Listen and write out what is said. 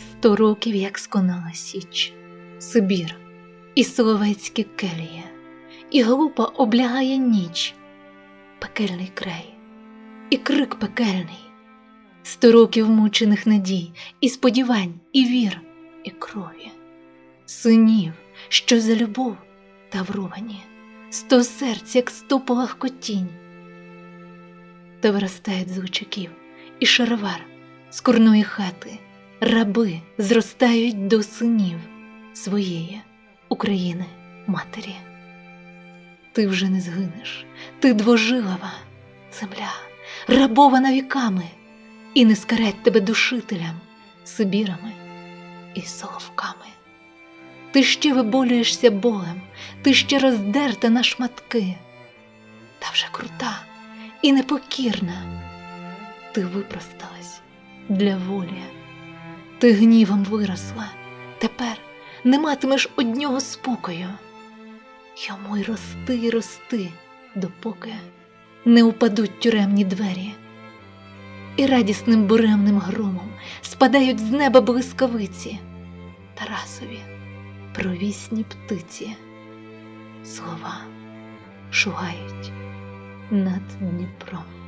Сто років, як сконала Січ, Сибір і Соловецькі келія, і глупо облягає ніч, пекельний край, і крик пекельний, сто років мучених надій, і сподівань, і вір, і крові, синів, що за любов тавровані, сто серць, як сто полагкотінь, та виростають з лучаків, і шаровар з курної хати, раби зростають до синів своєї України матері. Ти вже не згинеш, ти двожилава земля, рабована віками, і не скарать тебе душителям, сибірами і соловками. Ти ще виболюєшся болем, ти ще роздерта на шматки, та вже крута і непокірна. Ти випросталась для волі, ти гнівом виросла, тепер не матимеш однього спокою. Йому й рости й рости, допоки не упадуть тюремні двері, і радісним буремним громом спадають з неба блискавиці, Тарасові провісні птиці, слова шугають над Дніпром.